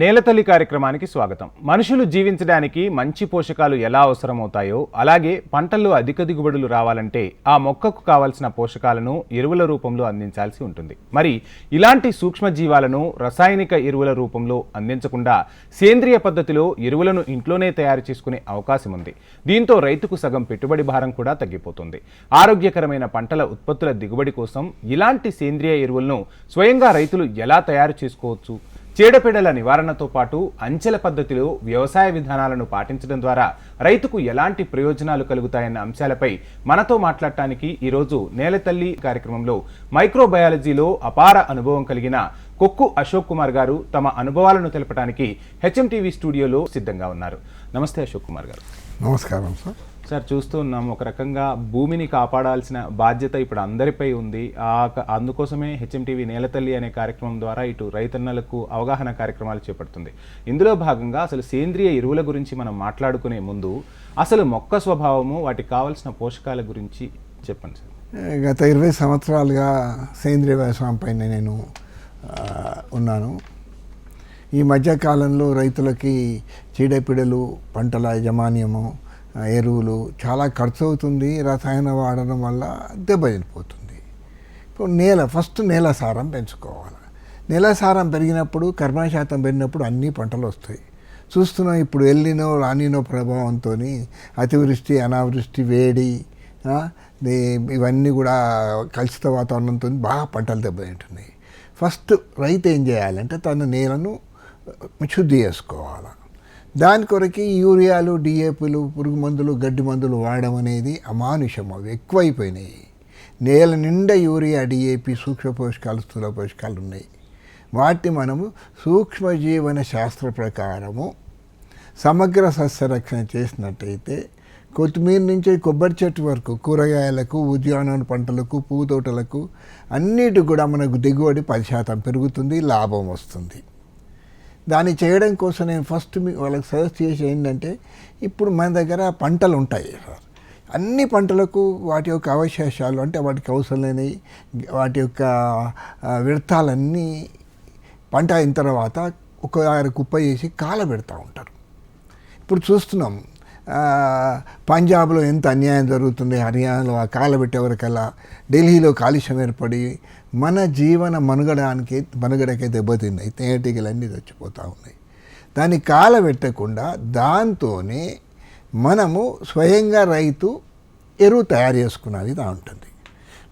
నేలతల్లి కార్యక్రమానికి స్వాగతం. మనుషులు జీవించడానికి మంచి పోషకాలు ఎలా అవసరమవుతాయో అలాగే పంటల్లో అధిక దిగుబడులు రావాలంటే ఆ మొక్కకు కావలసిన పోషకాలను ఎరువుల రూపంలో అందించాల్సి ఉంటుంది. మరి ఇలాంటి సూక్ష్మజీవాలను రసాయనిక ఎరువుల రూపంలో అందించకుండా సేంద్రియ పద్ధతిలో ఎరువులను ఇంట్లోనే తయారు చేసుకునే అవకాశం ఉంది. దీంతో రైతుకు సగం పెట్టుబడి భారం కూడా తగ్గిపోతుంది. ఆరోగ్యకరమైన పంటల ఉత్పత్తుల దిగుబడి కోసం ఇలాంటి సేంద్రియ ఎరువులను స్వయంగా రైతులు ఎలా తయారు చేసుకోవచ్చు? చీడపీడల నివారణతో పాటు అంచెల పద్ధతిలో వ్యవసాయ విధానాలను పాటించడం ద్వారా రైతుకు ఎలాంటి ప్రయోజనాలు కలుగుతాయన్న అంశాలపై మనతో మాట్లాడటానికి ఈరోజు నేలతల్లి కార్యక్రమంలో మైక్రోబయాలజీలో అపార అనుభవం కలిగిన కొక్కు అశోక్ కుమార్ గారు తమ అనుభవాలను తెలపడానికి హెచ్ఎం టీవీ స్టూడియోలో సిద్ధంగా ఉన్నారు. నమస్తే అశోక్ కుమార్ గారు. నమస్కారం సార్. సార్ చూస్తూ ఉన్నాం. ఒక రకంగా భూమిని కాపాడాల్సిన బాధ్యత ఇప్పుడు అందరిపై ఉంది. ఆ అందుకోసమే హెచ్ఎంటీవీ నేలతల్లి అనే కార్యక్రమం ద్వారా ఇటు రైతన్నలకు అవగాహన కార్యక్రమాలు చేపడుతుంది. ఇందులో భాగంగా అసలు సేంద్రియ ఎరువుల గురించి మనం మాట్లాడుకునే ముందు అసలు మొక్క స్వభావము వాటికి కావాల్సిన పోషకాల గురించి చెప్పండి సార్. గత ఇరవై సంవత్సరాలుగా సేంద్రియ వ్యవసాయం పైన నేను ఉన్నాను. ఈ మధ్యకాలంలో రైతులకి చీడపీడలు పంటల యజమాన్యము ఎరువులు చాలా ఖర్చు అవుతుంది రసాయన వాడడం వల్ల దెబ్బతినిపోతుంది ఇప్పుడు నేల ఫస్ట్ నేల సారం పెంచుకోవాలి. నేల సారం పెరిగినప్పుడు కర్బన శాతం పెరిగినప్పుడు అన్ని పంటలు వస్తాయి. చూస్తున్నాం ఇప్పుడు ఎల్లినో రానినో ప్రభావంతో అతివృష్టి అనావృష్టి వేడి ఇవన్నీ కూడా కలుషిత వాతావరణంతో బాగా పంటలు దెబ్బతింటున్నాయి. ఫస్ట్ రైతు ఏం చేయాలంటే తన నేలను శుద్ధి చేసుకోవాలి. దాని కొరకి యూరియాలు డిఏపీలు పురుగు మందులు గడ్డి మందులు వాడడం అనేది అమానుషం అవి ఎక్కువైపోయినాయి. నేల నిండా యూరియా డిఏపి సూక్ష్మ పోషకాలు స్థూల పోషకాలు ఉన్నాయి. వాటిని మనము సూక్ష్మజీవన శాస్త్ర ప్రకారము సమగ్ర సస్యరక్షణ చేసినట్టయితే కొత్తిమీర నుంచి కొబ్బరి చెట్టు వరకు కూరగాయలకు ఉద్యానవన పంటలకు పువ్వు తోటలకు అన్నిటి కూడా మనకు దిగుబడి పది శాతం పెరుగుతుంది లాభం వస్తుంది. దాన్ని చేయడం కోసం నేను ఫస్ట్ మీ వాళ్ళకి సజెస్ట్ చేసి ఏంటంటే ఇప్పుడు మన దగ్గర పంటలు ఉంటాయి. సార్ అన్ని పంటలకు వాటి యొక్క అవశేషాలు అంటే వాటికి అవసరమైనవి వాటి యొక్క వ్యర్థాలన్నీ పంట అయిన తర్వాత ఒక దగ్గర కుప్ప చేసి కాలబెడతా ఉంటారు. ఇప్పుడు చూస్తున్నాం పంజాబ్లో ఎంత అన్యాయం జరుగుతుంది హర్యానాలో ఆ కాలబెట్టే వరకల్లా ఢిల్లీలో కాలుష్యం ఏర్పడి మన జీవన మనుగడానికి మనుగడకే దెబ్బతిన్నాయి. తేనెటీగలన్నీ చచ్చిపోతూ ఉన్నాయి. దాన్ని కాలబెట్టకుండా దాంతోనే మనము స్వయంగా రైతు ఎరువు తయారు చేసుకున్నది దా ఉంటుంది.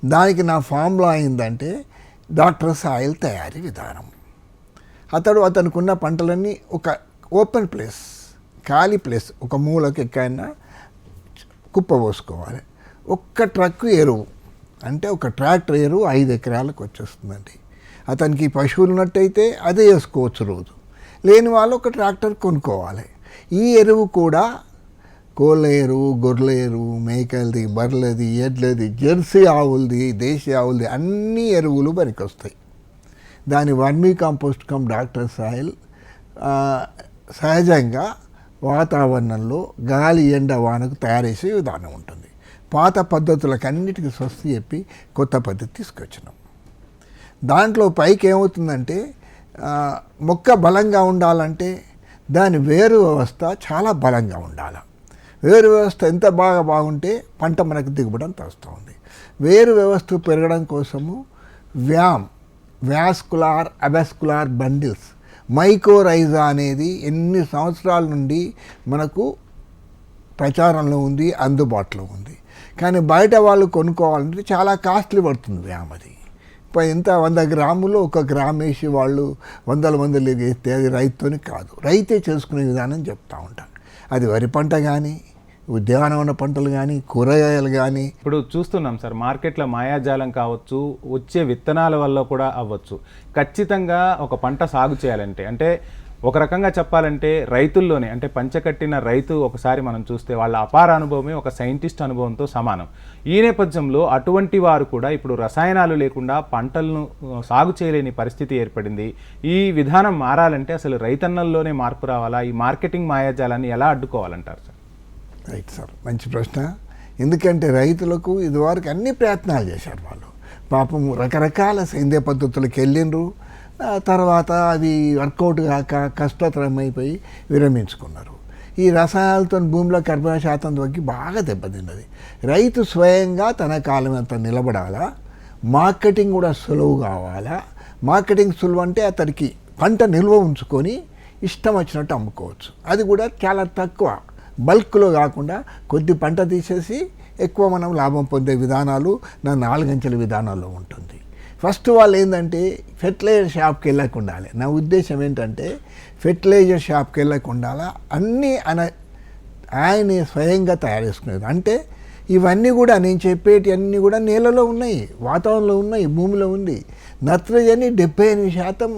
దానికి నా ఫామ్లో అయిందంటే డాక్టర్ సాయిల్ తయారీ విధానం. అతడు అతనుకున్న పంటలన్నీ ఒక ఓపెన్ ప్లేస్ ఖాళీ ప్లేస్ ఒక మూలకి ఎక్కడైనా కుప్ప పోసుకోవాలి. ఒక్క ట్రక్ ఎరువు. అంటే ఒక ట్రాక్టర్ ఎరువు ఐదు ఎకరాలకు వచ్చేస్తుందండి. అతనికి పశువులు ఉన్నట్టయితే అదే వేసుకోవచ్చు రోజు. లేని వాళ్ళు ఒక ట్రాక్టర్ కొనుక్కోవాలి. ఈ ఎరువు కూడా కోళ్ళ ఎరువు గొర్రెల ఎరువు మేకలది బర్రెలది ఎడ్లది జెర్సీ ఆవులది దేశీ ఆవులది అన్ని ఎరువులు పనికొస్తాయి దాని vermi compost cum doctor soil సహజంగా వాతావరణంలో గాలి ఎండ వానకు తయారేసే విధానం ఉంటుంది. పాత పద్ధతులకు అన్నిటికీ స్వస్తి చెప్పి కొత్త పద్ధతి తీసుకొచ్చినాం. దాంట్లో పైకి ఏమవుతుందంటే మొక్క బలంగా ఉండాలంటే దాని వేరు వ్యవస్థ చాలా బలంగా ఉండాలి. వేరు వ్యవస్థ ఎంత బాగా బాగుంటే పంట మనకు దిగుబడి అంత వస్తుంది. వేరు వ్యవస్థ పెరగడం కోసము VAM vascular arbuscular bundles mycorrhiza అనేది ఎన్ని సంవత్సరాల నుండి మనకు ప్రచారంలో ఉంది అందుబాటులో ఉంది. కానీ బయట వాళ్ళు కొనుక్కోవాలంటే చాలా కాస్ట్లీ పడుతుంది వ్యామ్ అది ఇప్పుడు ఎంత వంద గ్రాములు ఒక గ్రామ్ వేసి వాళ్ళు వందల వందలు వేస్తే అది రైతుని కాదు. రైతే చేసుకునే విధానం చెప్తా ఉంటాను అది వరి పంట కానీ ఉద్యానవన పంటలు కానీ కూరగాయలు కానీ ఇప్పుడు చూస్తున్నాం సార్ మార్కెట్లో మాయాజాలం కావచ్చు వచ్చే విత్తనాల వల్ల కూడా అవ్వచ్చు. ఖచ్చితంగా ఒక పంట సాగు చేయాలంటే అంటే ఒక రకంగా చెప్పాలంటే రైతుల్లోనే అంటే పంచకట్టిన రైతు ఒకసారి మనం చూస్తే వాళ్ళ అపార అనుభవమే ఒక సైంటిస్ట్ అనుభవంతో సమానం. ఈ నేపథ్యంలో అటువంటి వారు కూడా ఇప్పుడు రసాయనాలు లేకుండా పంటలను సాగు చేయలేని పరిస్థితి ఏర్పడింది. ఈ విధానం మారాలంటే అసలు రైతన్నల్లోనే మార్పు రావాలా? ఈ మార్కెటింగ్ మాయాజాలాన్ని ఎలా అడ్డుకోవాలంటారు సార్? రైట్ సార్ మంచి ప్రశ్న. ఎందుకంటే రైతులకు ఇదివరకు అన్ని ప్రయత్నాలు చేశారు వాళ్ళు. పాపం రకరకాల సేంద్రియ పద్ధతులకు వెళ్ళిండ్రు. తర్వాత అవి వర్కౌట్ కాక కష్టతరమైపోయి విరమించుకున్నారు. ఈ రసాయనాలతో భూమిలో కర్బన శాతం తగ్గి బాగా దెబ్బతిన్నది. రైతు స్వయంగా తన కాలం అంత నిలబడాలా? మార్కెటింగ్ కూడా సులువు కావాలా? మార్కెటింగ్ సులువు అంటే అతనికి పంట నిల్వ ఉంచుకొని ఇష్టం వచ్చినట్టు అమ్ముకోవచ్చు. అది కూడా చాలా తక్కువ. బల్క్లో కాకుండా కొద్ది పంట తీసేసి ఎక్కువ మనం లాభం పొందే విధానాలు నా నాలుగంచెల విధానాల్లో ఉంటుంది. ఫస్ట్ వాళ్ళు ఏంటంటే ఫెర్టిలైజర్ షాప్కి వెళ్ళకుండా ఉండాలి నా ఉద్దేశం ఏంటంటే ఫెర్టిలైజర్ షాప్కి వెళ్ళకుండా ఉండాలా అన్నీ అన ఆయన స్వయంగా తయారు చేసుకునేది. అంటే ఇవన్నీ కూడా నేను చెప్పేటి అన్నీ కూడా నేలలో ఉన్నాయి వాతావరణంలో ఉన్నాయి భూమిలో ఉంది. నత్రజని డెబ్బై ఎనిమిది శాతం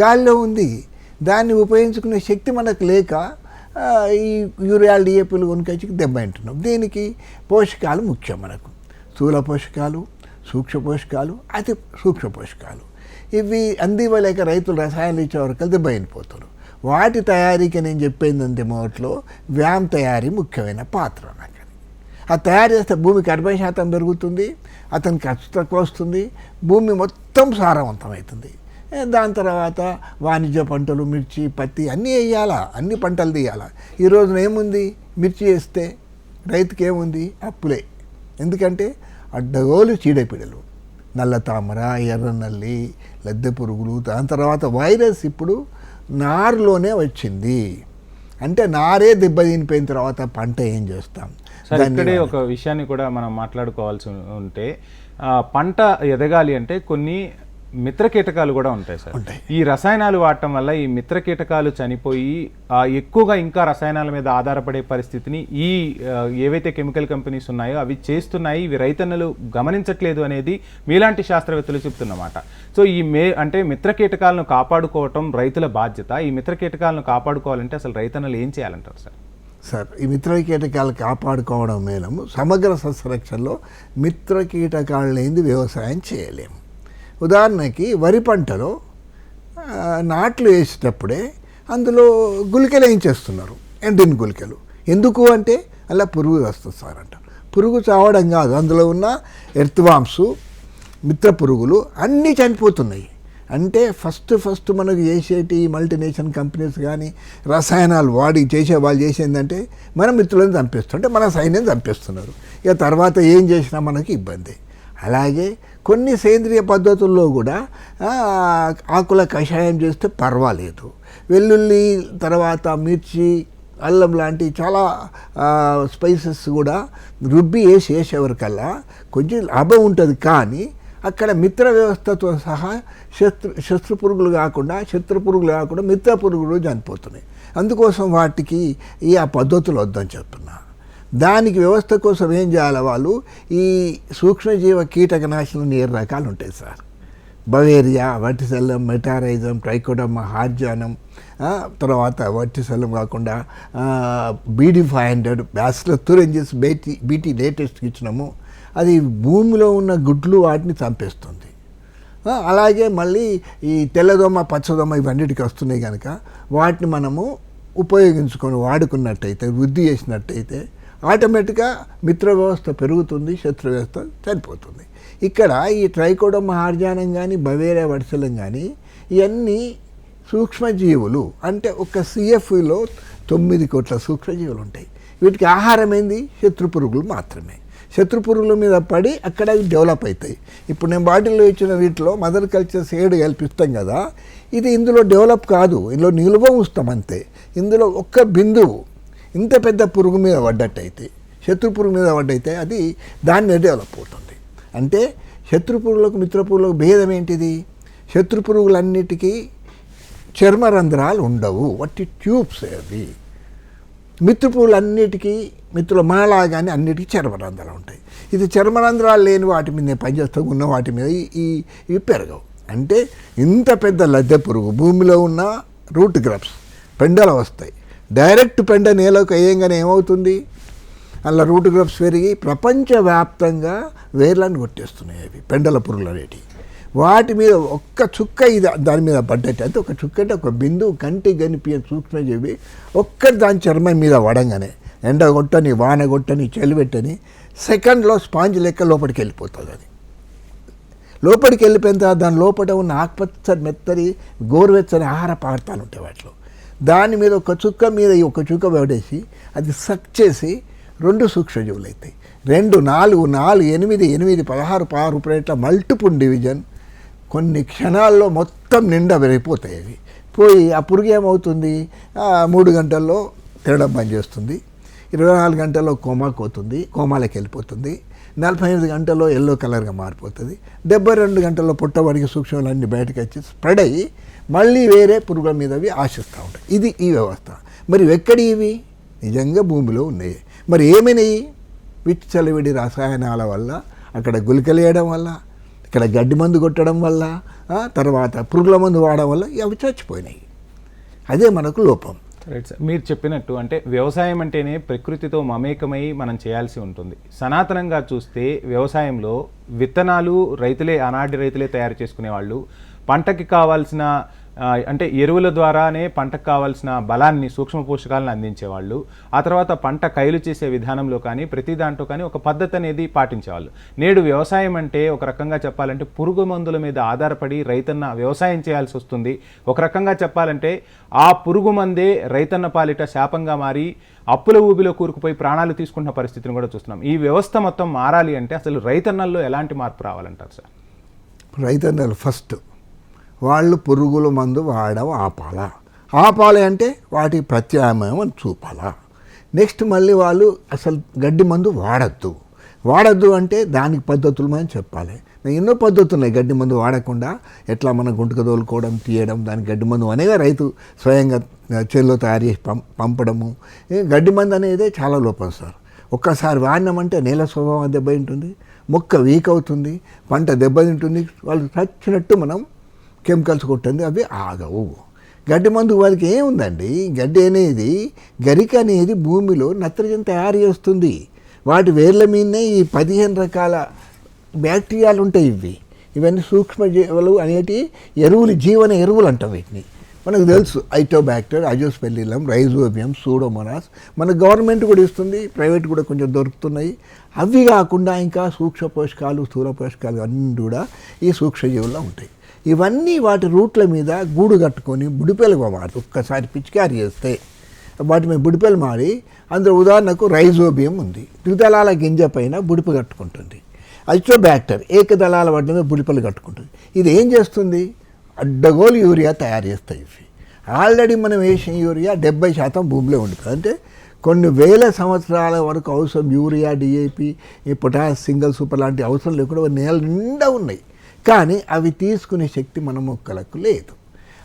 గాలిలో ఉంది. దాన్ని ఉపయోగించుకునే శక్తి మనకు లేక ఈ యూరియాలు డిఏపీలు కొనుకొచ్చి దెబ్బతింటున్నాం. దీనికి పోషకాలు ముఖ్యం మనకు. స్థూల పోషకాలు సూక్ష్మ పోషకాలు అతి సూక్ష్మ పోషకాలు. ఇవి అందివ్వలేక రైతులు రసాయనాలు ఇచ్చే కలిసి దెబ్బతినిపోతారు వాటి తయారీకి నేను చెప్పేందంటే మొదట్లో వ్యామ్ తయారీ ముఖ్యమైన పాత్ర నాకు ఆ తయారు చేస్తే భూమి అరవై శాతం పెరుగుతుంది అతనికి ఖర్చు తక్కువ వస్తుంది భూమి మొత్తం సారవంతమవుతుంది దాని తర్వాత వాణిజ్య పంటలు మిర్చి పత్తి అన్నీ వేయాలా? అన్ని పంటలు తీయాలా? ఈ రోజున ఏముంది? మిర్చి వేస్తే రైతుకి ఏముంది? అప్పులే. ఎందుకంటే అడ్డగోలు చీడపీడలు. నల్ల తామర ఎర్ర నల్లి లద్దె పురుగులు దాని తర్వాత వైరస్ ఇప్పుడు నారులోనే వచ్చింది. అంటే నారే దెబ్బతినిపోయిన తర్వాత పంట ఏం చేస్తాం? ఇక్కడే ఒక విషయాన్ని కూడా మనం మాట్లాడుకోవాల్సి ఉంటే పంట ఎదగాలి అంటే కొన్ని మిత్ర కీటకాలు కూడా ఉంటాయి సార్. ఈ రసాయనాలు వాడటం వల్ల ఈ మిత్ర కీటకాలు చనిపోయి ఎక్కువగా ఇంకా రసాయనాల మీద ఆధారపడే పరిస్థితిని ఈ ఏవైతే కెమికల్ కంపెనీస్ ఉన్నాయో అవి చేస్తున్నాయి ఇవి రైతన్నలు గమనించట్లేదు అనేది మీలాంటి శాస్త్రవేత్తలు చెప్తున్నమాట. సో ఈ మే అంటే మిత్ర కీటకాలను కాపాడుకోవటం రైతుల బాధ్యత. ఈ మిత్ర కీటకాలను కాపాడుకోవాలంటే అసలు రైతన్నలు ఏం చేయాలంటారు సార్? సార్ ఈ మిత్ర కీటకాలు కాపాడుకోవడం మేలము. సమగ్ర సస్యరక్షణలో మిత్ర కీటకాలు లేనిది వ్యవసాయం చేయలేము. ఉదాహరణకి వరి పంటలో నాట్లు వేసేటప్పుడే అందులో గుళికలు వేయించేస్తున్నారు ఎండిన గుళికలు. ఎందుకు అంటే అలా పురుగు వస్తుంది సార్ అంట. పురుగు చావడం కాదు. అందులో ఉన్న ఎర్త్వామ్స్ మిత్ర పురుగులు అన్నీ చనిపోతున్నాయి. అంటే ఫస్ట్ ఫస్ట్ మనకు చేసేటి మల్టీనేషనల్ కంపెనీస్ కానీ రసాయనాలు వాడి చేసే వాళ్ళు చేసేందంటే మన మిత్రులను చంపేస్తుంటే మన సైన్యం చంపేస్తున్నారు. ఇక తర్వాత ఏం చేసినా మనకి ఇబ్బంది. అలాగే కొన్ని సేంద్రియ పద్ధతుల్లో కూడా ఆకుల కషాయం చేస్తే పర్వాలేదు. వెల్లుల్లి తర్వాత మిర్చి అల్లం లాంటి చాలా స్పైసెస్ కూడా రుబ్బి వేసి వేసేవరకల్లా కొంచెం లాభం ఉంటుంది. కానీ అక్కడ మిత్ర వ్యవస్థతో సహా శత్రు శత్రు పురుగులు కాకుండా శత్రు పురుగులు కాకుండా మిత్ర పురుగులు చనిపోతున్నాయి. అందుకోసం వాటికి ఈ ఆ పద్ధతులు వద్దని చెప్తున్నా. దానికి వ్యవస్థ కోసం ఏం చేయాలి వాళ్ళు? ఈ సూక్ష్మజీవ కీటకనాశనం ఏడు రకాలు ఉంటాయి sir. Beauveria verticillium metarhizium trichoderma హార్జానం తర్వాత వర్టిసెల్లం కాకుండా బీడీ ఫైవ్ హండ్రెడ్ బ్యాస్లో తురెంజెస్ బీటీ బీటీ లేటెస్ట్కి ఇచ్చినాము. అది భూమిలో ఉన్న గుడ్లు వాటిని చంపేస్తుంది. అలాగే మళ్ళీ ఈ తెల్లదోమ పచ్చదోమ ఇవన్నిటికి వస్తున్నాయి కనుక వాటిని మనము ఉపయోగించుకొని వాడుకున్నట్టయితే వృద్ధి చేసినట్టయితే ఆటోమేటిక్గా మిత్ర వ్యవస్థ పెరుగుతుంది శత్రు వ్యవస్థ చనిపోతుంది. ఇక్కడ ఈ ట్రైకోడో మహార్జానం కానీ బవేరే వడిసలం కానీ ఇవన్నీ సూక్ష్మజీవులు. అంటే ఒక సిఎఫ్లో తొమ్మిది కోట్ల సూక్ష్మజీవులు ఉంటాయి. వీటికి ఆహారం ఏంది? శత్రు పురుగులు మాత్రమే. శత్రు పురుగుల మీద పడి అక్కడ అవి డెవలప్ అవుతాయి ఇప్పుడు నేను బాటిల్లో ఇచ్చిన వీటిలో మదర్ కల్చర్స్ ఏడు కల్పిస్తాం కదా. ఇది ఇందులో డెవలప్ కాదు. ఇందులో నిలువ ఉంచుతాం అంతే. ఇందులో ఒక్క బిందువు ఇంత పెద్ద పురుగు మీద పడ్డట్టయితే శత్రు పురుగు మీద పడ్డైతే అది దాన్ని డెవలప్ అవుతుంది. అంటే శత్రు పురుగులకు మిత్ర పురుగులకు భేదం ఏంటిది? శత్రు పురుగులన్నిటికీ చర్మరంధ్రాలు ఉండవు. వట్టి ట్యూబ్స్ అవి. మిత్రపులన్నిటికీ మిత్రుల మనలాగానే అన్నిటికీ చర్మరంధ్రాలు ఉంటాయి. ఇది చర్మరంధ్రాలు లేని వాటి మీద పనిచేస్తూ ఉన్న వాటి మీద ఈ- ఈ ఇవి పెరగవు. అంటే ఇంత పెద్ద లద్దె పురుగు భూమిలో ఉన్న రూట్ గ్రబ్స్ పెండలు వస్తాయి. డైరెక్ట్ పెండ నేలకు వేయంగానే ఏమవుతుంది? అలా రూట్ గ్రఫ్స్ పెరిగి ప్రపంచవ్యాప్తంగా వేర్లను కొట్టేస్తున్నాయి అవి పెండల పురుగులు అనేటివి. వాటి మీద ఒక్క చుక్క ఇది దాని మీద పడ్డట్టు. అంటే ఒక చుక్క అంటే ఒక బిందువు కంటి కనిపించే సూక్ష్మజీవి ఒక్కటి దాని చర్మం మీద వడంగానే ఎండ కొట్టని వాన కొట్టని చలిపెట్టని సెకండ్లో స్పాంజ్ లెక్క లోపలికి వెళ్ళిపోతుంది అది. లోపలికి వెళ్ళిపోయిన తర్వాత దాని లోపల ఉన్న ఆకుపచ్చని మెత్తని గోరువెచ్చని ఆహార పదార్థాలు ఉంటాయి వాటిలో. దాని మీద ఒక చుక్క మీద ఈ ఒక చుక్క పడేసి అది సక్ చేసి రెండు సూక్ష్మజీవులు అవుతాయి రెండు నాలుగు నాలుగు ఎనిమిది ఎనిమిది పదహారు పదహారు ప్లేట్ల మల్టిపుల్ డివిజన్ కొన్ని క్షణాల్లో మొత్తం నిండా వెళ్ళిపోతాయి అవి. పోయి ఆ పురుగు ఏమవుతుంది? మూడు గంటల్లో తినడం పనిచేస్తుంది ఇరవై నాలుగు గంటల్లో కోమాకు పోతుంది కోమాలకు వెళ్ళిపోతుంది. నలభై ఎనిమిది గంటల్లో ఎల్లో కలర్గా మారిపోతుంది. డెబ్బై రెండు గంటల్లో పుట్టబడికి సూక్ష్మాలన్నీ బయటకు వచ్చి స్ప్రెడ్ అయ్యి మళ్ళీ వేరే పురుగుల మీద అవి ఆశిస్తూ ఉంటాయి. ఇది ఈ వ్యవస్థ. మరి ఎక్కడి ఇవి? నిజంగా భూమిలో ఉన్నాయి. మరి ఏమైనాయి విచ్చలవిడి రసాయనాల వల్ల అక్కడ గులికలేయడం వల్ల ఇక్కడ గడ్డి మందు కొట్టడం వల్ల తర్వాత పురుగుల మందు వాడడం వల్ల అవి చచ్చిపోయినాయి. అదే మనకు లోపం. రైట్ సార్ మీరు చెప్పినట్టు అంటే వ్యవసాయం అంటేనే ప్రకృతితో మమేకమై మనం చేయాల్సి ఉంటుంది. సనాతనంగా చూస్తే వ్యవసాయంలో విత్తనాలు రైతులే ఆనాటి రైతులే తయారు చేసుకునేవాళ్ళు. పంటకి కావాల్సిన అంటే ఎరువుల ద్వారానే పంటకు కావాల్సిన బలాన్ని సూక్ష్మ పోషకాలను అందించేవాళ్ళు. ఆ తర్వాత పంట కైలు చేసే విధానంలో కానీ ప్రతి దాంట్లో కానీ ఒక పద్ధతి అనేది పాటించేవాళ్ళు. నేడు వ్యవసాయం అంటే ఒక రకంగా చెప్పాలంటే పురుగు మందుల మీద ఆధారపడి రైతన్న వ్యవసాయం చేయాల్సి వస్తుంది. ఒక రకంగా చెప్పాలంటే ఆ పురుగు మందే రైతన్న పాలిట శాపంగా మారి అప్పుల ఊబిలో కూరుకుపోయి ప్రాణాలు తీసుకుంటున్న పరిస్థితిని కూడా చూస్తున్నాం. ఈ వ్యవస్థ మొత్తం మారాలి అంటే అసలు రైతన్నల్లో ఎలాంటి మార్పు రావాలంటారు సార్? రైతన్నలు ఫస్ట్ వాళ్ళు పురుగుల మందు వాడడం ఆపాలా? ఆపాలి అంటే వాటి ప్రత్యామ్నాయం అని చూపాలా? నెక్స్ట్ మళ్ళీ వాళ్ళు అసలు గడ్డి మందు వాడద్దు. వాడద్దు అంటే దానికి పద్ధతులు మనం చెప్పాలి. ఎన్నో పద్ధతులు ఉన్నాయి గడ్డి మందు వాడకుండా ఎట్లా మనం గుంటుక తోలుకోవడం తీయడం దానికి గడ్డి మందు అనేగా రైతు స్వయంగా చేతిలో తయారు చేసి పం పంపడము. గడ్డి మందు అనేది చాలా లోపం సార్. ఒక్కసారి వాడినామంటే నేల స్వభావం దెబ్బ ఉంటుంది మొక్క వీక్ అవుతుంది పంట దెబ్బతింటుంది వాళ్ళు చచ్చినట్టు మనం కెమికల్స్ కొట్టింది అవి ఆగవు. గడ్డి మందు వారికి ఏముందండి? గడ్డి అనేది గరిక అనేది భూమిలో నత్రజని తయారు చేస్తుంది. వాటి వేర్ల మీదనే ఈ పదిహేను రకాల బ్యాక్టీరియాలు ఉంటాయి ఇవి. ఇవన్నీ సూక్ష్మజీవులు అనేటి ఎరువులు జీవన ఎరువులు అంటాం వీటిని. మనకు తెలుసు ఐటోబ్యాక్టర్ అజోస్పెల్లిలం రైజోబియం సూడోమోనాస్. మన గవర్నమెంట్ కూడా ఇస్తుంది ప్రైవేట్ కూడా కొంచెం దొరుకుతున్నాయి. అవి కాకుండా ఇంకా సూక్ష్మ పోషకాలు స్థూల పోషకాలు అన్నీ కూడా ఈ సూక్ష్మజీవుల్లో ఉంటాయి. ఇవన్నీ వాటి రూట్ల మీద గూడు కట్టుకొని బుడిపెలుగా మారి ఒక్కసారి పిచికారి చేస్తే వాటి మీద బుడిపెలు మారి అందులో ఉదాహరణకు రైజోబియం ఉంది. ద్విదళాల గింజ పైన బుడిప కట్టుకుంటుంది. అచోబ్యాక్టర్ ఏకదళాల వాటి మీద బుడిపలు కట్టుకుంటుంది. ఇది ఏం చేస్తుంది? అడ్డగోలు యూరియా తయారు చేస్తాయి ఇవి. ఆల్రెడీ మనం వేసిన యూరియా డెబ్బై శాతం భూమిలో ఉంటుంది. అంటే కొన్ని వేల సంవత్సరాల వరకు అవసరం యూరియా డిఏపి ఈ పొటాష్ సింగిల్ సూపర్ లాంటి అవసరం లేకుండా నేల నిండా ఉన్నాయి. కానీ అవి తీసుకునే శక్తి మన మొక్కలకు లేదు.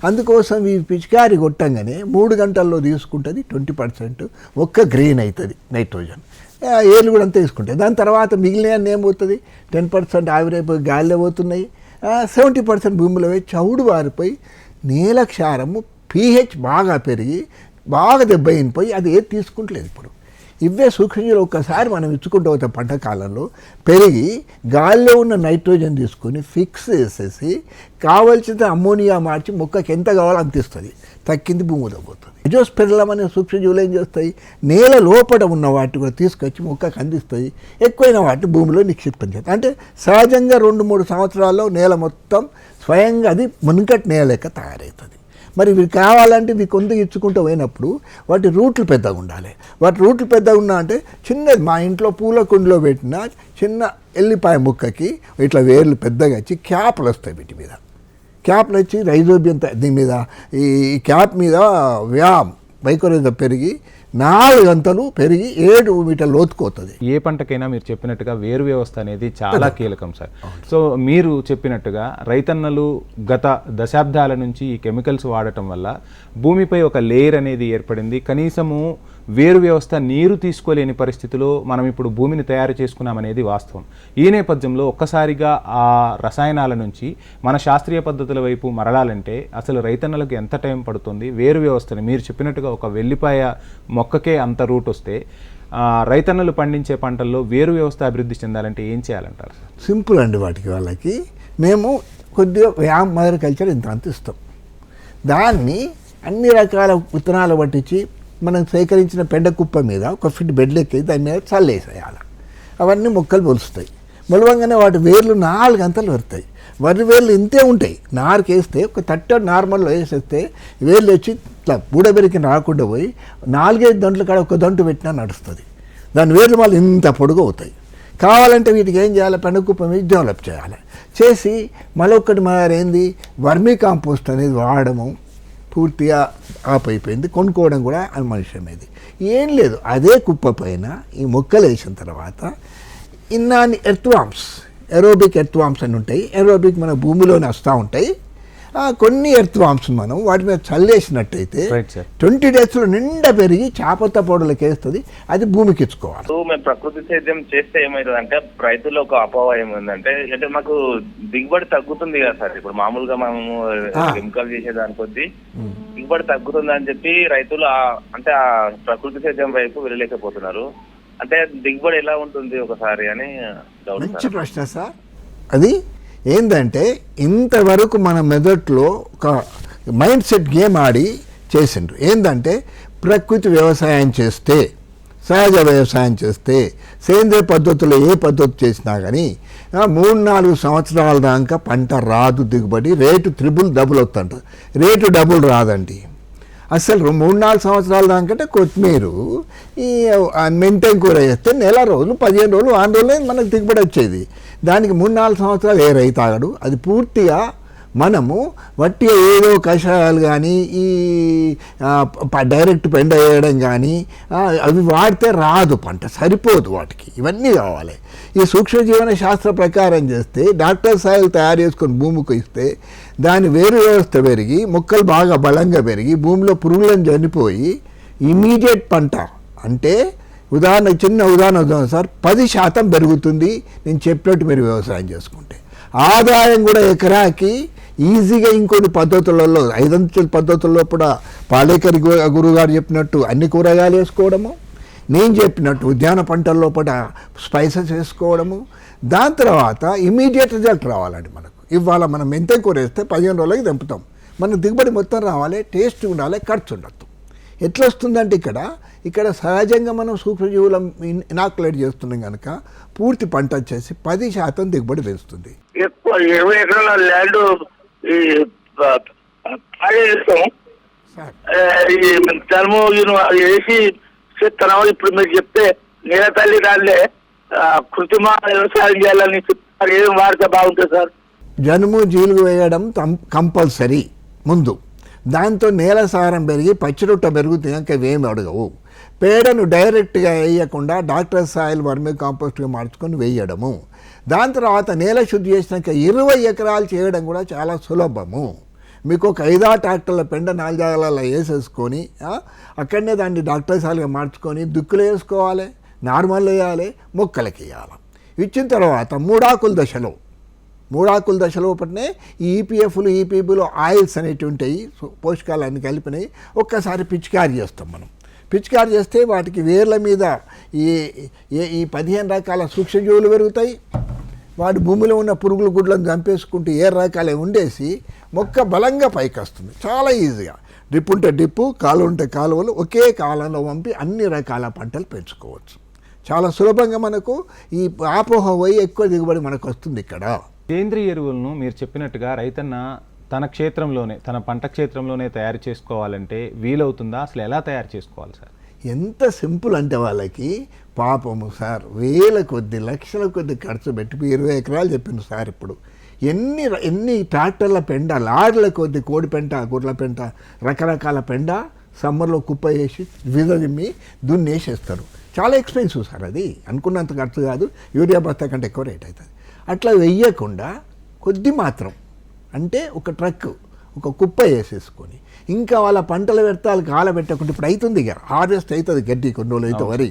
అందుకోసం ఈ పిచికారి కొట్టంగానే మూడు గంటల్లో తీసుకుంటుంది ట్వంటీ పర్సెంట్ ఒక్క గ్రీన్ అవుతుంది నైట్రోజన్. ఆ, ఏళ్ళు కూడా అంతా తీసుకుంటాయి. దాని తర్వాత మిగిలిన ఏమవుతుంది టెన్ పర్సెంట్ ఆవిరైపోయి గాలిలో పోతున్నాయి. సెవెంటీ పర్సెంట్ భూమిలో పోయి చౌడు వారిపోయి నేల క్షారము పీహెచ్ బాగా పెరిగి బాగా దెబ్బ అయిపోయి అది ఏది తీసుకుంటలేదు ఇప్పుడు. ఇవే సూక్ష్మజీవులు ఒక్కసారి మనం ఇచ్చుకుంటూ పోతే పంట కాలంలో పెరిగి గాలిలో ఉన్న నైట్రోజన్ తీసుకొని ఫిక్స్ చేసేసి కావలసిన అమ్మోనియా మార్చి మొక్కకి ఎంత కావాలో అంత ఇస్తుంది. తక్కింది భూమి తగ్గుతుంది ఎజోస్పెరలం అనే సూక్ష్మజీవులు ఏం చేస్తాయి? నేల లోపల ఉన్న వాటిని కూడా తీసుకొచ్చి మొక్కకు అందిస్తాయి. ఎక్కువైన వాటిని భూమిలో నిక్షిప్తం చేస్తాయి. అంటే సహజంగా రెండు మూడు సంవత్సరాల్లో నేల మొత్తం స్వయంగా అది మునుకటి నేల లెక్క తయారవుతుంది. మరి ఇవి కావాలంటే ఇవి కొంత ఇచ్చుకుంటూ పోయినప్పుడు వాటి రూట్లు పెద్దగా ఉండాలి. వాటి రూట్లు పెద్దగా ఉన్నా అంటే చిన్నది మా ఇంట్లో పూల కుండలో పెట్టిన చిన్న ఎల్లిపాయ ముక్కకి ఇట్లా వేర్లు పెద్దగా వచ్చి క్యాప్లు వస్తాయి వీటి మీద. క్యాప్లు వచ్చి రైజోబియం దీని మీద ఈ క్యాప్ మీద వ్యామ్ వైకోరేజ పెరిగి నాలుగు గంటలు పెరిగి ఏడు మీటర్ లోతుకోతుంది ఏ పంటకైనా మీరు చెప్పినట్టుగా వేరు వ్యవస్థ అనేది చాలా కీలకం సార్. సో మీరు చెప్పినట్టుగా రైతన్నలు గత దశాబ్దాల నుంచి ఈ కెమికల్స్ వాడటం వల్ల భూమిపై ఒక లేయర్ అనేది ఏర్పడింది. కనీసము వేరు వ్యవస్థ నీరు తీసుకోలేని పరిస్థితిలో మనం ఇప్పుడు భూమిని తయారు చేసుకున్నామనేది వాస్తవం. ఈ నేపథ్యంలో ఒక్కసారిగా ఆ రసాయనాల నుంచి మన శాస్త్రీయ పద్ధతుల వైపు మరలాలంటే అసలు రైతన్నలకు ఎంత టైం పడుతుంది? వేరు వ్యవస్థని మీరు చెప్పినట్టుగా ఒక వెల్లిపాయ మొక్కకే అంత రూట్ వస్తే రైతన్నలు పండించే పంటల్లో వేరు వ్యవస్థ అభివృద్ధి చెందాలంటే ఏం చేయాలంటారు సింపుల్ అండి వాటికి వాళ్ళకి. మేము కొద్దిగా వ్యామ్ మదర్ కల్చర్ ఇంత అంత ఇస్తాం. దాన్ని అన్ని రకాల విత్తనాలు పట్టించి మనం సేకరించిన పెండ కుప్ప మీద ఒక ఫిట్ బెడ్లెక్కి దాని మీద చల్లేసేయాలి. అవన్నీ మొక్కలు పొలుస్తాయి. మొలవంగానే వాటి వేర్లు నాలుగు అంతలు వస్తాయి వరి వేర్లు ఇంతే ఉంటాయి. నారకేస్తే వేస్తే ఒక తట్ట నార్మల్లో వేసేస్తే వేర్లు వచ్చి ఇట్లా బూడబెరికి రాకుండా పోయి నాలుగైదు దంట్లు కాడ ఒక దంటు పెట్టినా నడుస్తుంది. దాని వేర్లు మళ్ళీ ఇంత పొడుగు అవుతాయి. కావాలంటే వీటికి ఏం చేయాలి? పెనకుప్ప మీద డెవలప్ చేయాలి. చేసి మరొకటి మరేంది వర్మీ కాంపోస్ట్ అనేది వాడము. పూర్తిగా ఆఫ్ అయిపోయింది. కొనుక్కోవడం కూడా అనుమతించేది ఏం లేదు. అదే కుప్ప పైన ఈ మొక్కలు వేసిన తర్వాత ఇన్నాన్ని ఎర్త్వామ్స్ ఎరోబిక్ ఎర్త్వామ్స్ అని ఉంటాయి. ఎరోబిక్ మన భూమిలోనే వస్తూ ఉంటాయి. ఆ, కొన్ని ఎర్త్వామ్స్ మనం వాటి మీద చల్లేసినట్టయితే. ట్వంటీ డేస్లో నిండా పెరిగి చాపత్త పొడలకి వేస్తుంది అది భూమికి ఇచ్చుకోవాలి. మేము ప్రకృతి సేద్యం చేస్తే ఏమవుతుంది అంటే రైతుల్లో ఒక అపోహ ఏముందంటే అంటే మాకు దిగుబడి తగ్గుతుంది కదా సార్. ఇప్పుడు మామూలుగా మనము. కెమికల్ చేసేదాని కొద్దీ దిగుబడి తగ్గుతుంది అని చెప్పి రైతులు ఆ- అంటే ఆ ప్రకృతి సేద్యం వైపు వెళ్ళలేకపోతున్నారు. అంటే దిగుబడి ఎలా ఉంటుంది ఒకసారి అని మంచి ప్రశ్న సార్. అది ఏంటంటే ఇంతవరకు మన మెదట్లో ఒక మైండ్ సెట్ గేమ్ ఆడి చేసిండ్రు. ఏంటంటే ప్రకృతి వ్యవసాయం చేస్తే సహజ వ్యవసాయం చేస్తే సేంద్రియ పద్ధతిలో ఏ పద్ధతి చేసినా కానీ మూడు నాలుగు సంవత్సరాల దాకా పంట రాదు దిగుబడి రేటు త్రిబుల్ డబుల్ అవుతుంట రేటు డబుల్ రాదండి. అసలు మూడు నాలుగు సంవత్సరాల దాకంటే కొత్తిమీర ఈ ఆ కూర చేస్తే నెల రోజులు పదిహేను రోజులు ఆరు రోజులు మనకు దిగుబడి వచ్చేది. దానికి మూడు నాలుగు సంవత్సరాలు ఏ రైతు ఆగడు. అది పూర్తిగా మనము వట్టిగా ఏదో కషాయాలు కానీ ఈ డైరెక్ట్ పెండ వేయడం కానీ అవి వాడితే రాదు పంట సరిపోదు వాటికి. ఇవన్నీ కావాలి. ఈ సూక్ష్మజీవన శాస్త్ర ప్రకారం చేస్తే డాక్టర్ సాయిల్ తయారు చేసుకొని భూమికి ఇస్తే దాని వేరు వ్యవస్థ పెరిగి మొక్కలు బాగా బలంగా పెరిగి భూమిలో పురుగులను చనిపోయి ఇమీడియట్ పంట అంటే ఉదాహరణ చిన్న ఉదాహరణ ఉదాహరణ సార్. పది శాతం పెరుగుతుంది. నేను చెప్పినట్టు మీరు వ్యవసాయం చేసుకుంటే. ఆదాయం కూడా ఎకరాకి ఈజీగా ఇంకొన్ని పద్ధతులలో ఐదంచెల పద్ధతుల్లో కూడా పాలేకరి గురుగారు చెప్పినట్టు అన్ని కూరగాయలు వేసుకోవడము. నేను చెప్పినట్టు ఉద్యాన పంటల్లో పూట స్పైసెస్ వేసుకోవడము. దాని తర్వాత ఇమీడియట్ రిజల్ట్ రావాలండి మనకు. ఇవాళ మనం ఎంత కూర వేస్తే పదిహేను రోజులకి దింపుతాం మన దిగుబడి మొత్తం రావాలి టేస్ట్ ఉండాలి ఖర్చు ఉండద్దు ఎట్లా వస్తుందంటే ఇక్కడ ఇక్కడ సహజంగా మనం సూక్ష్మజీవులం ఇన్- ఇనాకులేట్ చేస్తున్నాం కనుక పూర్తి పంట వచ్చేసి పది శాతం దిగుబడి పెంచుతుంది. ఎక్కువ ఇరవై ఎకరాల ల్యాండ్ టర్మ్ వేసి చేస్తున్నాం ఇప్పుడు మీరు చెప్తే నేల తల్లి దాన్నే కృత్రిమ వ్యవసాయం చేయాలని చెప్తారు ఏం వాడితే బాగుంటుంది సార్? జనుము జీలుగు వేయడం కంపల్సరీ ముందు. దాంతో నేల సారం పెరిగి పచ్చిరొట్ట పెరుగుతుంది ఇంకా ఏమి అడగవు. పేడను డైరెక్ట్గా వేయకుండా డాక్టర్ సాయిల్ వర్మి కాంపోస్ట్గా మార్చుకొని వేయడము. దాని తర్వాత నేల శుద్ధి చేసినాక ఇరవై ఎకరాలు చేయడం కూడా చాలా సులభము. మీకు ఒక ఐదా ట్రాక్టర్ల పెండ నాలుగు వేసేసుకొని అక్కడనే దాన్ని డాక్టర్ సాయిల్గా మార్చుకొని దుక్కులు వేసుకోవాలి నార్మల్ వేయాలి మొక్కలకి వేయాలి. ఇచ్చిన తర్వాత మూడాకుల దశలో మూడాకుల దశలో ఒకటినే ఈ ఈపీఎఫ్లు ఈపీబీలో ఆయిల్స్ అనేటువంటివి ఉంటాయి పోషకాలన్నీ కలిపినాయి ఒక్కసారి పిచికారి చేస్తాం మనం. పిచికారి చేస్తే వాటికి వేర్ల మీద ఈ ఈ- పదిహేను రకాల సూక్ష్మజీవులు పెరుగుతాయి. వాటి భూమిలో ఉన్న పురుగుల గుడ్లను చంపేసుకుంటూ ఏ రకాలే ఉండేసి మొక్క బలంగా పైకి వస్తుంది చాలా ఈజీగా. డ్రిప్ ఉంటే డిప్పు కాలువ ఉంటే కాలువలు ఒకే కాలంలో పంపి అన్ని రకాల పంటలు పెంచుకోవచ్చు. చాలా సులభంగా మనకు ఈ ఆపోహ పోయి ఎక్కువ దిగుబడి మనకు వస్తుంది ఇక్కడ. సేంద్రియ ఎరువులను మీరు చెప్పినట్టుగా రైతన్న తన క్షేత్రంలోనే తన పంట క్షేత్రంలోనే తయారు చేసుకోవాలంటే వీలవుతుందా? అసలు ఎలా తయారు చేసుకోవాలి సార్? ఎంత సింపుల్ అంటే వాళ్ళకి పాపము సార్ వేల కొద్ది లక్షల కొద్ది ఖర్చు పెట్టి ఇరవై ఎకరాలు చెప్పింది సార్ ఇప్పుడు. ఎన్ని ఎన్ని ట్రాక్టర్ల పెండ లారీల కొద్ది కోడి పెంట గుర్ల పెంట రకరకాల పెండ సమ్మర్లో కుప్ప వేసి విదదిమ్మి దున్నేసేస్తారు. చాలా ఎక్స్పెన్సివ్ సార్ అది. అనుకున్నంత ఖర్చు కాదు యూరియా బస్తా కంటే ఎక్కువ రేట్ అవుతుంది. అట్లా వెయ్యకుండా కొద్ది మాత్రం అంటే ఒక ట్రక్ ఒక కుప్ప వేసేసుకొని ఇంకా వాళ్ళ పంటల వ్యర్థాలు కాలబెట్టకుండా ఇప్పుడు అవుతుంది ఇక. హార్వెస్ట్ అవుతుంది గడ్డి కొన్ని రోజులు అయితే వరి.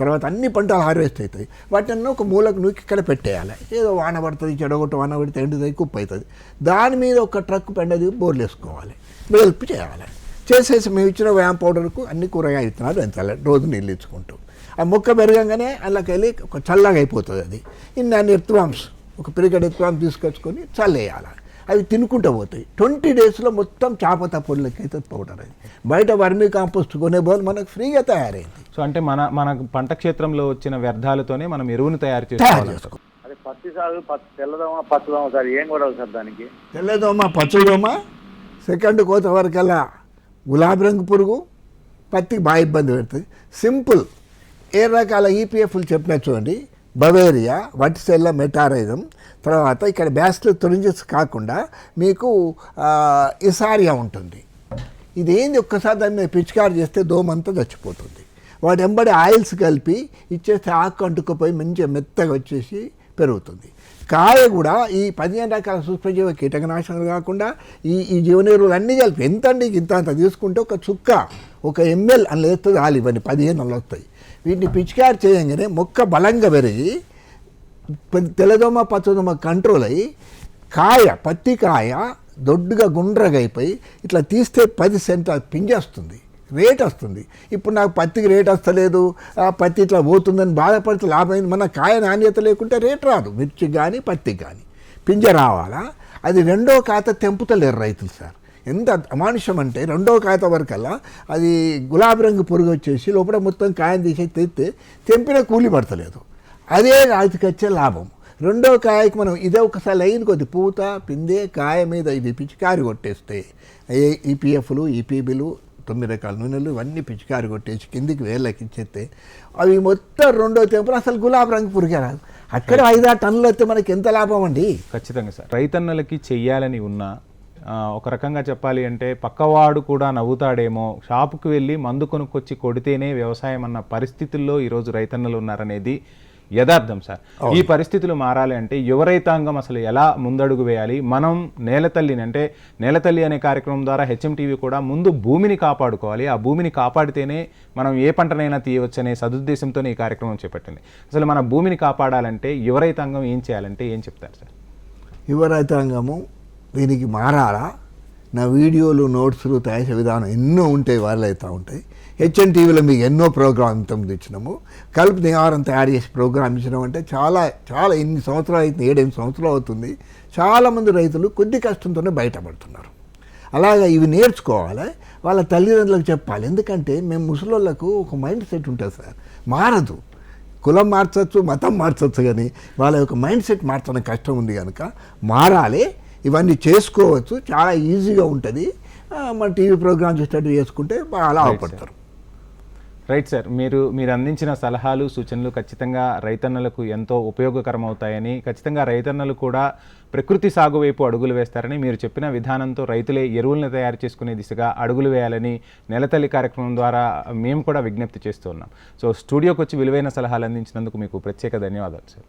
తర్వాత అన్ని పంటలు హార్వెస్ట్ అవుతాయి వాటిని ఒక మూలకు నూకి ఇక్కడ పెట్టేయాలి. ఏదో వాన పడుతుంది చెడగొట్టు వాన పడితే ఎండుతుంది కుప్ప అవుతుంది దాని మీద ఒక ట్రక్ పెండది బోర్లు వేసుకోవాలి. వెల్ప్ చేయాలి. చేసేసి మేము ఇచ్చిన వ్యామ్ పౌడర్కు అన్ని కూరగాయ విత్తనాలు పెంచాలి. రోజు నీళ్ళు ఇచ్చుకుంటూ. ఆ మొక్క పెరగంగానే అందులోకి వెళ్ళి ఒక చల్లగా అయిపోతుంది అది. ఇన్ని ఎర్త్వామ్స్ ఒక పిరిగడ ఎర్త్వామ్స్ తీసుకొచ్చుకొని చల్లేయాలి. అవి తినుకుంటూ పోతాయి. ట్వంటీ డేస్లో మొత్తం చాపత పొడిలకి అయితే పౌడర్ అది బయట వర్మీ కాంపోస్ట్ కొనే బదులు మనకు ఫ్రీగా తయారైంది. సో అంటే మన మన పంట క్షేత్రంలో వచ్చిన వ్యర్థాలతోనే మనం ఎరువును తయారు చేసుకోవాలి. చేసుకో అది పత్తి సాగు తెల్లదోమ పచ్చదోమ సార్ ఏం కూడా సార్ దానికి? తెల్లదోమ పచ్చదోమ సెకండ్ కోత వరకల్లా గులాబీ రంగు పురుగు పత్తికి బాగా ఇబ్బంది పెడుతుంది. సింపుల్ ఏ రకాల ఈపీఎఫ్లు చెప్పినా చూడండి. బవేరియా వటిసెల్ల మెటారైజం తర్వాత ఇక్కడ బ్యాస్లో తొలింజెస్ కాకుండా మీకు ఇసారియా ఉంటుంది. ఇదేంది ఒక్కసారి దాన్ని పిచికారు చేస్తే దోమంతా చచ్చిపోతుంది. వాటి వెంబడి ఆయిల్స్ కలిపి ఇచ్చేస్తే ఆకు అంటుకుపోయి మంచిగా మెత్తగా వచ్చేసి పెరుగుతుంది. కాయ కూడా ఈ పదిహేను రకాల సూక్ష్మజీవ కీటకనాశనాలు కాకుండా ఈ ఈ జీవనీరులు అన్నీ కలిపి ఎంత అండి? ఇంత అంత తీసుకుంటే ఒక చుక్క ఒక ఎంఎల్ అని లేస్తుంది ఆలు ఇవన్నీ పదిహేను వస్తాయి. వీటిని పిచికారు చేయంగానే మొక్క బలంగా పెరిగి తెల్లదోమ పచ్చదోమ కంట్రోల్ అయ్యి కాయ పత్తి కాయ దొడ్డుగా గుండ్రగైపోయి ఇట్లా తీస్తే పది సెంట్ పింజేస్తుంది రేట్ వస్తుంది. ఇప్పుడు నాకు పత్తికి రేట్ వస్తలేదు ఆ పత్తి ఇట్లా పోతుందని బాధపడితే లాభం మన కాయ నాణ్యత లేకుంటే రేట్ రాదు. మిర్చికి కానీ పత్తికి కానీ పింజ రావాలా? అది రెండో ఖాత తెంపుతలేరు రైతులు సార్. ఎంత అమానుషం అంటే రెండో ఖాత వరకల్లా అది గులాబీ రంగు పురుగు వచ్చేసి లోపల మొత్తం కాయను తీసి తెస్తే తెంపిన కూలి పడతలేదు. అదే రైతుకి వచ్చే లాభం. రెండో కాయకి మనం ఇదే ఒకసారి లైన్ కొద్ది పూత పిందే కాయ మీద ఇది పిచికారి కొట్టేస్తే ఏ ఈపీఎఫ్లు ఈపీబీలు తొమ్మిది రకాల నూనెలు ఇవన్నీ పిచికారి కొట్టేసి కిందికి వేళ్ళకి ఇచ్చేస్తే అవి మొత్తం రెండో తెంపులు అసలు గులాబీ రంగు పురిగే రాదు. అక్కడ ఐదారు టన్నులు వస్తే మనకి ఎంత లాభం అండి? ఖచ్చితంగా సార్. రైతన్నలకి చెయ్యాలని ఉన్నా ఒక రకంగా చెప్పాలి అంటే పక్కవాడు కూడా నవ్వుతాడేమో షాపుకి వెళ్ళి మందు కొనుక్కొచ్చి కొడితేనే వ్యవసాయం అన్న పరిస్థితుల్లో ఈరోజు రైతన్నలు ఉన్నారనేది యథార్థం సార్. ఈ పరిస్థితులు మారాలి అంటే యువ రైతాంగం అసలు ఎలా ముందడుగు వేయాలి? మనం నేలతల్లిని అంటే నేలతల్లి అనే కార్యక్రమం ద్వారా హెచ్ఎం టీవీ కూడా ముందు భూమిని కాపాడుకోవాలి. ఆ భూమిని కాపాడితేనే మనం ఏ పంటనైనా తీయవచ్చు అనే సదుద్దేశంతోనే ఈ కార్యక్రమం చేపట్టింది. అసలు మన భూమిని కాపాడాలంటే యువ రైతాంగం ఏం చేయాలంటే ఏం చెప్తారు సార్? యువ రైతాంగము దీనికి మారాలా? నా వీడియోలు నోట్స్లు తయారు విధానం ఎన్నో ఉంటాయి వైరల్ అవుతూ ఉంటాయి. హెచ్ఎన్ టీవీలో మీకు ఎన్నో ప్రోగ్రామ్ ఇంతకుముందు ఇచ్చినాము. కలుపు నివారణ తయారు చేసి ప్రోగ్రామ్ ఇచ్చినాం అంటే చాలా చాలా ఎన్ని సంవత్సరాలు అవుతుంది ఏడెనిమిది సంవత్సరాలు అవుతుంది. చాలామంది రైతులు కొద్ది కష్టంతోనే బయటపడుతున్నారు. అలాగా ఇవి నేర్చుకోవాలి వాళ్ళ తల్లిదండ్రులకు చెప్పాలి. ఎందుకంటే మేము ముసలోళ్ళకు ఒక మైండ్ సెట్ ఉంటుంది సార్. మారదు. కులం మార్చచ్చు మతం మార్చచ్చు కానీ వాళ్ళ యొక్క మైండ్ సెట్ మార్చడం కష్టం ఉంది కనుక మారాలి. ఇవన్నీ చేసుకోవచ్చు. చాలా ఈజీగా ఉంటుంది. మన టీవీ ప్రోగ్రామ్ చూసేటట్టు చేసుకుంటే బాగా లాభపడతారు. రైట్ సార్ మీరు మీరు అందించిన సలహాలు సూచనలు ఖచ్చితంగా రైతన్నలకు ఎంతో ఉపయోగకరం అవుతాయని ఖచ్చితంగా రైతన్నలు కూడా ప్రకృతి సాగు వైపు అడుగులు వేస్తారని మీరు చెప్పిన విధానంతో రైతులే ఎరువులను తయారు చేసుకునే దిశగా అడుగులు వేయాలని నెలతల్లి కార్యక్రమం ద్వారా మేము కూడా విజ్ఞప్తి చేస్తూ ఉన్నాం. సో స్టూడియోకి వచ్చి విలువైన సలహాలు అందించినందుకు మీకు ప్రత్యేక ధన్యవాదాలు సార్.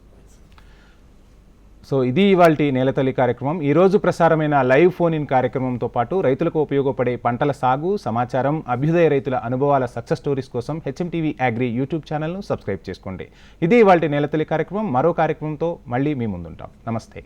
సో ఇది ఇవాళ నేలతల్లి కార్యక్రమం. ఈరోజు ప్రసారమైన లైవ్ ఫోన్ ఇన్ కార్యక్రమంతో పాటు రైతులకు ఉపయోగపడే పంటల సాగు సమాచారం అభ్యుదయ రైతుల అనుభవాల సక్సెస్ స్టోరీస్ కోసం హెచ్ఎంటీవీ అగ్రి యూట్యూబ్ ఛానల్ను సబ్స్క్రైబ్ చేసుకోండి. ఇది ఇవాళ నేలతల్లి కార్యక్రమం. మరో కార్యక్రమంతో మళ్ళీ మీ ముందుంటాం. నమస్తే.